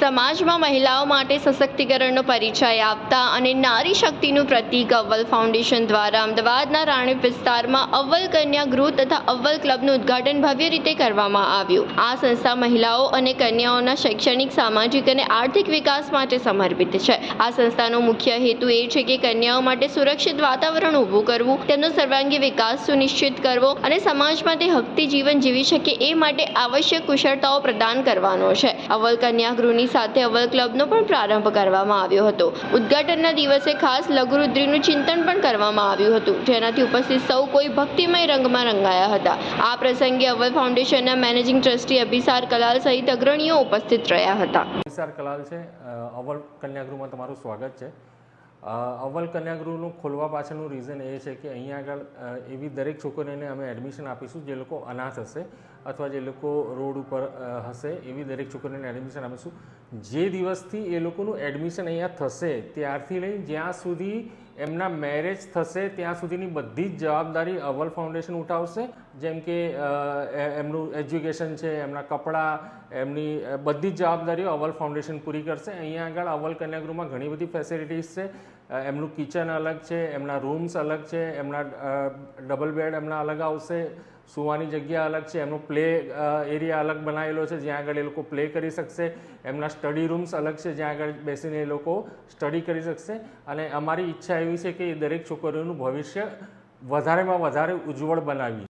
સમાજમાં મહિલાઓ માટે સશક્તિકરણનો પરિચય આપતા અને નારી શક્તિનું પ્રતીક અવ્વલ ફાઉન્ડેશન દ્વારા અમદાવાદના રાણીપ વિસ્તારમાં અવ્વલ કન્યા ગૃહ તથા અવ્વલ ક્લબનું ઉદ્ઘાટન ભવ્ય રીતે કરવામાં આવ્યું. આ સંસ્થા મહિલાઓ અને કન્યાઓના શૈક્ષણિક, સામાજિક અને આર્થિક વિકાસ માટે સમર્પિત છે. આ સંસ્થાનો મુખ્ય હેતુ એ છે કે કન્યાઓ માટે સુરક્ષિત વાતાવરણ ઊભું કરવું, તેમનો સર્વાંગી વિકાસ સુનિશ્ચિત કરવો અને સમાજમાં તે હકતી જીવન જીવી શકે એ માટે આવશ્યક કુશળતાઓ પ્રદાન કરવાનો છે. અવ્વલ કન્યા ગૃહની સાથે અવલ ક્લબનો પણ પ્રારંભ કરવામાં આવ્યો હતો. ઉદ્ઘાટનના દિવસે ખાસ લઘુરુદ્રીનું ચિંતન પણ કરવામાં આવ્યું હતું. જેનાથી ઉપસ્થિત સૌ કોઈ ભક્તિમય રંગમાં રંગાયા હતા. આ પ્રસંગે અવલ ફાઉન્ડેશનના મેનેજિંગ ટ્રસ્ટી અભિસાર કલાલ સહિત અગ્રણીઓ ઉપસ્થિત રહ્યા હતા. અભિસાર કલાલ છે. અવલ કન્યાગૃહમાં તમારું સ્વાગત છે. અવ્વલ કન્યાગૃહનું ખોલવા પાછળનું રીઝન એ છે કે અહીંયા આગળ એવી દરેક છોકરીઓને અમે એડમિશન આપીશું જે લોકો અનાથ હશે અથવા જે લોકો રોડ ઉપર હશે એવી દરેક છોકરીઓને એડમિશન આપીશું. જે દિવસથી એ લોકોનું એડમિશન અહીંયા થશે ત્યારથી લઈ જ્યાં સુધી એમના મેરેજ થશે ત્યાં સુધીની બધી જ જવાબદારી અવલ ફાઉન્ડેશન ઉઠાવશે. જેમ કે એમનું એજ્યુકેશન છે, એમના કપડાં, એમની બધી જ જવાબદારીઓ અવલ ફાઉન્ડેશન પૂરી કરશે. અહીંયા આગળ અવલ કન્યાગૃહમાં ઘણી બધી ફેસિલિટીઝ છે. એમનું કિચન અલગ છે, એમના રૂમ્સ અલગ છે, એમના ડબલ બેડ એમના અલગ આવશે સુવાની જગ્યા અલગ છે, એમનો પ્લે એરિયા અલગ બનાવેલો છે, જ્યાં આગળ એ લોકો પ્લે કરી શકશે, એમના સ્ટડી રૂમ્સ અલગ છે, જ્યાં આગળ બેસીને એ લોકો સ્ટડી કરી શકશે, અને અમારી ઈચ્છા એવી છે કે એ દરેક છોકરીઓનું ભવિષ્ય વધારેમાં વધારે ઉજ્જવળ બનાવી